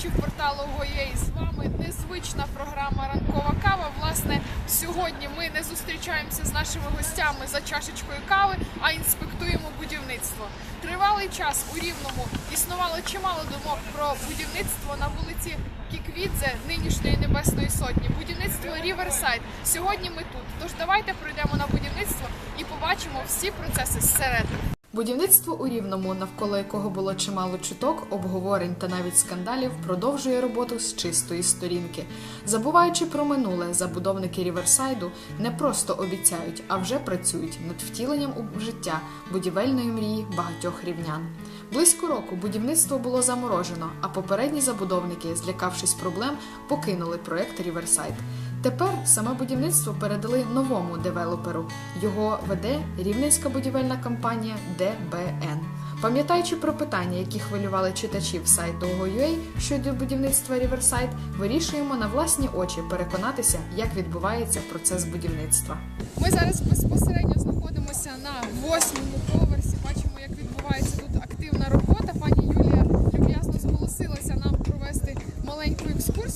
глядачів порталу Гоєй. З вами незвична програма Ранкова кава. Власне, сьогодні ми не зустрічаємося з нашими гостями за чашечкою кави, а інспектуємо будівництво. Тривалий час у Рівному існувало чимало думок про будівництво на вулиці Кіквідзе нинішньої Небесної Сотні. Будівництво Ріверсайд. Сьогодні ми тут. Тож давайте пройдемо на будівництво і побачимо всі процеси зсередини. Будівництво у Рівному, навколо якого було чимало чуток, обговорень та навіть скандалів, продовжує роботу з чистої сторінки. Забуваючи про минуле, забудовники Ріверсайду не просто обіцяють, а вже працюють над втіленням у життя будівельної мрії багатьох рівнян. Близько року будівництво було заморожено, а попередні забудовники, злякавшись проблем, покинули проект Ріверсайд. Тепер саме будівництво передали новому девелоперу. Його веде рівненська будівельна компанія ДБН. Пам'ятаючи про питання, які хвилювали читачів сайту OGO.ua щодо будівництва Ріверсайд, вирішуємо на власні очі переконатися, як відбувається процес будівництва. Ми зараз безпосередньо знаходимося на восьмому поверсі. Бачимо, як відбувається тут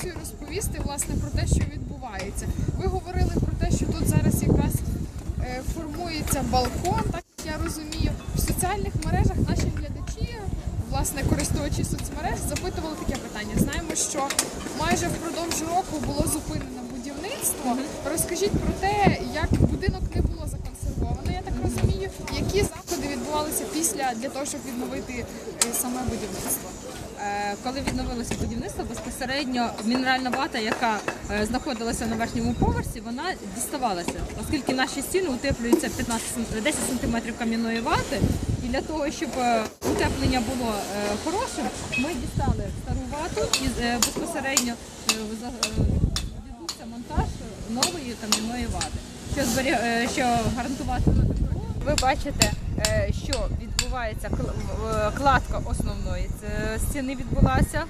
екскурсію, розповісти власне про те, що відбувається. Ви говорили про те, що тут зараз якраз е, формується балкон, так я розумію. В соціальних мережах наші глядачі, власне, користувачі соцмереж, запитували таке питання. Знаємо, що майже впродовж року було зупинено будівництво. Розкажіть про те, як будинок не було законсервовано, я так розумію, які заходи відбувалися після для того, щоб відновити е, саме будівництво. Е, Коли відновилося будівництво, безпосередньо мінеральна вата, яка е, знаходилася на верхньому поверсі, вона діставалася, оскільки наші стіни утеплюються 15, см 10 см кам'яної вати. І для того, щоб е, утеплення було хорошим, ми дістали стару вату і безпосередньо відбувся монтаж нової кам'яної вати, що, що гарантуватиме тепло. Ви бачите, що відбувається кладка основної е, стіни відбулася,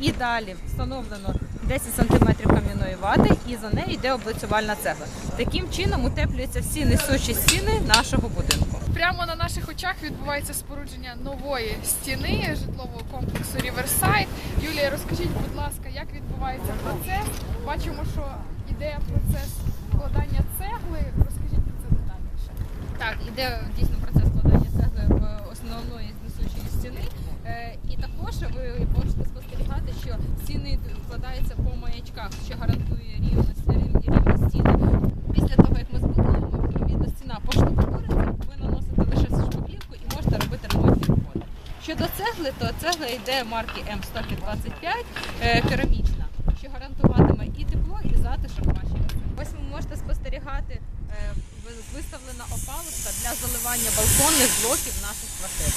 і далі встановлено 10 см кам'яної вати, і за нею йде облицювальна цегла. Таким чином утеплюються всі несучі стіни нашого будинку. Прямо на наших очах відбувається спорудження нової стіни житлового комплексу Ріверсайд. Юлія, розкажіть, будь ласка, як відбувається процес? Бачимо, що іде процес вкладання цегли. Розкажіть про це детальніше. Так, іде дійсно процес складання цегли в основної несучої стіни. Е, І також ви можете спостерігати, що стіни вкладаються по маячках, що гарантує рівність рів- рівність стіни. Після того, як ми збудуємо, відповідно стіна поштукатуриться, ви наносите лише шпаклівку і можете робити ремонтні роботи. Щодо цегли, то цегла йде марки М125 е, керамічна, що гарантуватиме і тепло, і затишок вашій. Ось ви можете спостерігати виставлена опалубка для заливання балконних блоків наших квартир.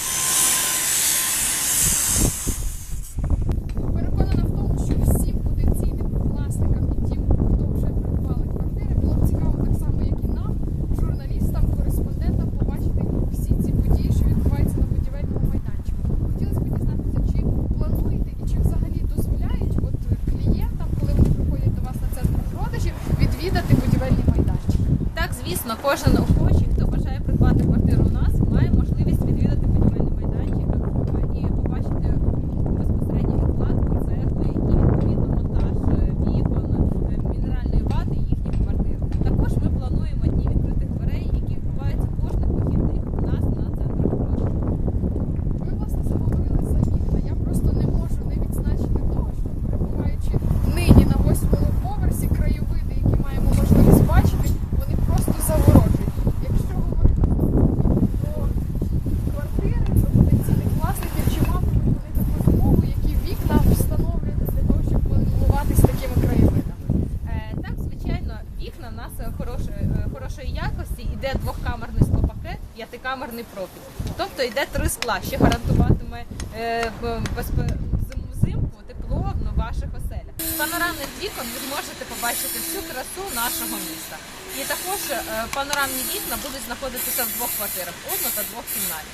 Кожен охочий, хто бажає придбати квартиру у нас, має можливість відвідати будівельний майданчик е, і побачити безпосередньо відкладку цегли і відповідно монтаж е, вікон, е, мінеральної вати їхніх квартир. Також ми плануємо дні відкритих дверей, які відбуваються кожних вихідних у нас на центрах продажу. Ви власне заговорили за вікна. Я просто не можу не відзначити того, що перебуваючи нині на восьмому поверсі, краєвиди, які маємо можливість бачити, вони просто заворожують. Якщо говорити про квартири, про потенційних власників, чи матимуть вони таку змогу, які вікна встановлювати для того, щоб милуватись такими краєвидами? Е, Так, звичайно, вікна в нас е, хорошої, е, хорошої якості, іде двохкамерний склопакет, п'ятикамерний профіль. Тобто йде три скла, що гарантуватиме е, взимку тепло в ваших оселях. З панорамних вікон ви зможете побачити всю красу нашого міста. І також панорамні вікна будуть знаходитися в двох квартирах, одно та двох кімнаті.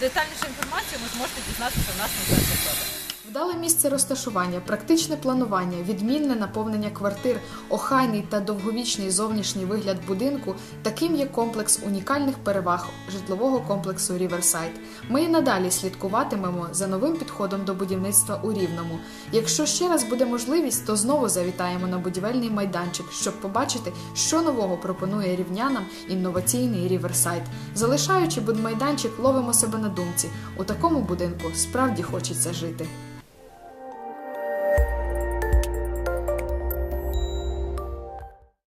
Детальнішу інформацію ви зможете дізнатися у нас на сайті. Вдале місце розташування, практичне планування, відмінне наповнення квартир, охайний та довговічний зовнішній вигляд будинку таким є комплекс унікальних переваг житлового комплексу Ріверсайд. Ми і надалі слідкуватимемо за новим підходом до будівництва у Рівному. Якщо ще раз буде можливість, то знову завітаємо на будівельний майданчик, щоб побачити, що нового пропонує рівнянам інноваційний Ріверсайд. Залишаючи будмайданчик, ловимо себе на думці. У такому будинку справді хочеться жити.